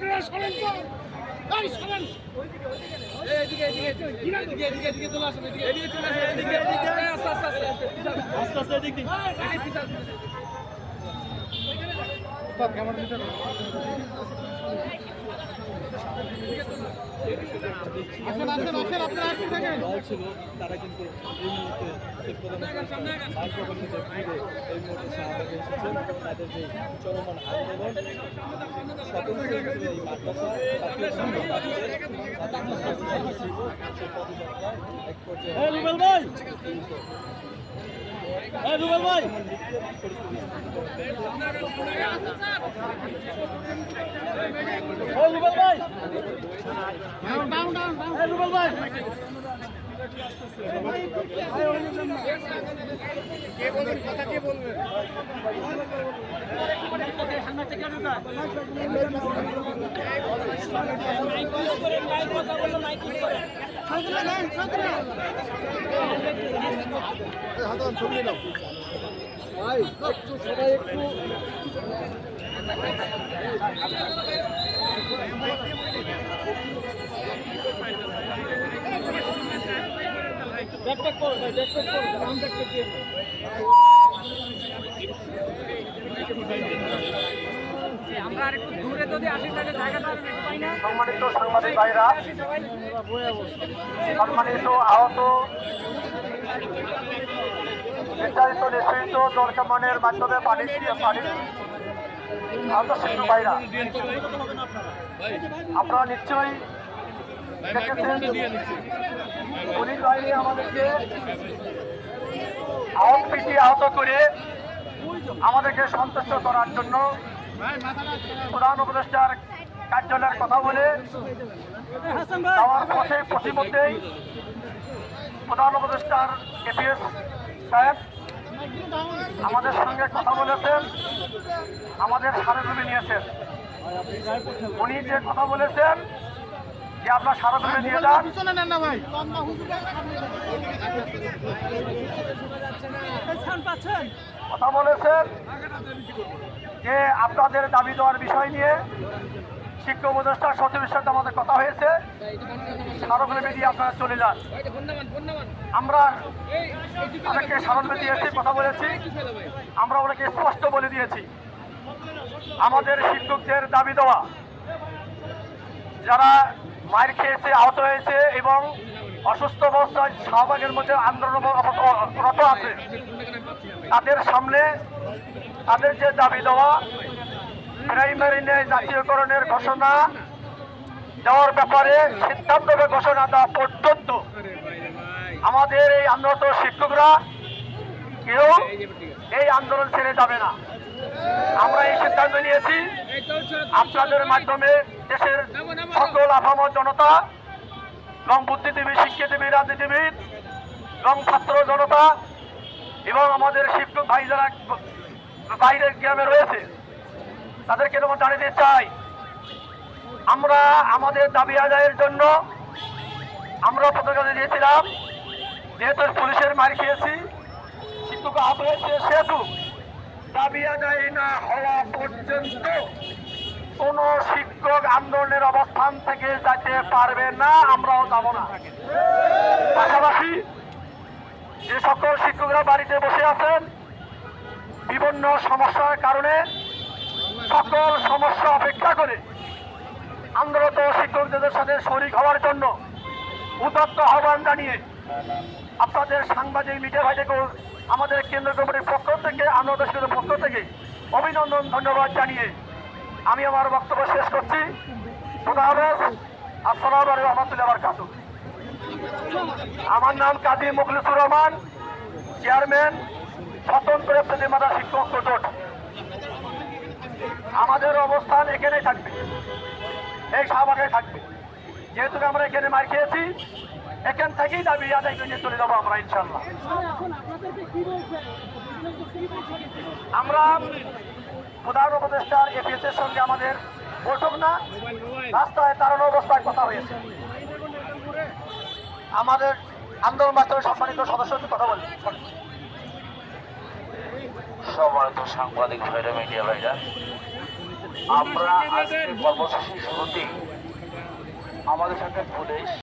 আপনারা সরেন তো। এই সরেন আসেন আসেন আসেন আপনারা আসেন থাকেন দল ছিল তারা আস্তে আস্তে মুহূর্তে শেখ প্রধানের বাসভবন থেকে ফিরে এই মুহূর্তে শাহবাগে এসেছেন তাদের যে চলমান আন্দোলন স্বতন্ত্র এই ছিল ভাই। ভাই এই রুবেল ভাই ডাউন ডাউন আমরা আর একটু দূরে যদি আসি তাহলে না। সম্মানিত সাংবাদিক ভাইরা সম্মানিত আহত বিস্তারিত নিশ্চিত জলকামানের মাধ্যমে পানি পানি আহত শিশু ভাইরা। আপনারা নিশ্চয়ই পুলিশ বাহিনী আমাদেরকে আহত পিটিয়ে আহত করে আমাদেরকে সন্তুষ্ট করার জন্য প্রধান উপদেষ্টার কার্যালয়ের কথা বলে যাওয়ার পথে পথিমধ্যেই প্রধান উপদেষ্টার এপিএস সাহেব আমাদের সঙ্গে কথা বলেছেন আমাদের সারজমি নিয়েছেন। উনি যে কথা বলেছেন যে আপনার সারজমি নিয়ে যান। কথা বলেছেন যে আপনাদের দাবি দেওয়ার বিষয় নিয়ে শিক্ষা উপদেষ্টা সচিবের সাথে আমাদের কথা হয়েছে। স্মারকলিপি আপনারা চলে যান। আমরা অনেককে স্মারকলিপি দিয়েছি কথা বলেছি। আমরা ওনাকে স্পষ্ট বলে দিয়েছি। আমাদের শিক্ষকদের দাবি দেওয়া, যারা মায়ের খেয়েছে, আহত হয়েছে এবং অসুস্থ অবস্থায় শাহবাগের মধ্যে আন্দোলনরত আছে, তাদের সামনে তাদের যে দাবি দেওয়া প্রাইমারি ন্যায় জাতীয়করণের ঘোষণা দেওয়ার ব্যাপারে সিদ্ধান্ত ঘোষণা দেওয়া পর্যন্ত আমাদের এই আন্দোলত শিক্ষকরা কেউ এই আন্দোলন ছেড়ে যাবে না। আমরা এই সিদ্ধান্ত নিয়েছি, আপনাদের মাধ্যমে দেশের সকল আফামত জনতা, এবং বুদ্ধিজীবী, শিক্ষাজীবী, রাজনীতিবিদ, এবং ছাত্র জনতা, এবং আমাদের শিক্ষক ভাই যারা বাইরের গ্রামে রয়েছে। তাদেরকে জানিয়ে দিতে চাই। আমরা আমাদের দাবি আদায়ের জন্য আমরা পতাকা দিয়েছিলাম। যেহেতু পুলিশের মার খেয়েছি, কিন্তু সেহেতু দাবি আদায় না হওয়া পর্যন্ত কোন শিক্ষক আন্দোলনের অবস্থান থেকে যেতে পারবে না, আমরাও যাব না। পাশাপাশি যে সকল শিক্ষকরা বাড়িতে বসে আছেন, বিভিন্ন সমস্যার কারণে সকল সমস্যা অপেক্ষা করে আন্দোলত শিক্ষকদের সাথে শরিক হওয়ার জন্য উদত্ত আহ্বান জানিয়ে আপনাদের সাংবাদিক মিডিয়া ভাইদেরকেও আমাদের কেন্দ্র কমিটির পক্ষ থেকে, আন্দোলন পক্ষ থেকে অভিনন্দন, ধন্যবাদ জানিয়ে আমি আমার বক্তব্য শেষ করছি। আমার নাম কাজী মুখলিসুর রহমান, চেয়ারম্যান, স্বতন্ত্র প্রতিমাতা শিক্ষক জোট আমাদের অবস্থান এখানেই থাকবে। এই শাহবাগে থাকবে। যেহেতু আমরা এখানে মার খেয়েছি, এখান থেকেই দাবি আদায় করে চলে যাব আমরা ইনশাল্লাহ আমরা প্রধান উপদেষ্টার এপিএস এর সঙ্গে আমাদের বৈঠক না, রাস্তায় দাঁড়ানো অবস্থায় কথা হয়েছে। আমাদের আন্দোলন বাস্তবে সম্মানিত সদস্য কথা বলি সম্মানিত সাংবাদিক ভাইরা মিডিয়া ভাইরা আমরা আজকে কর্মসূচি শুরুতেই আমাদের সাথে পুলিশ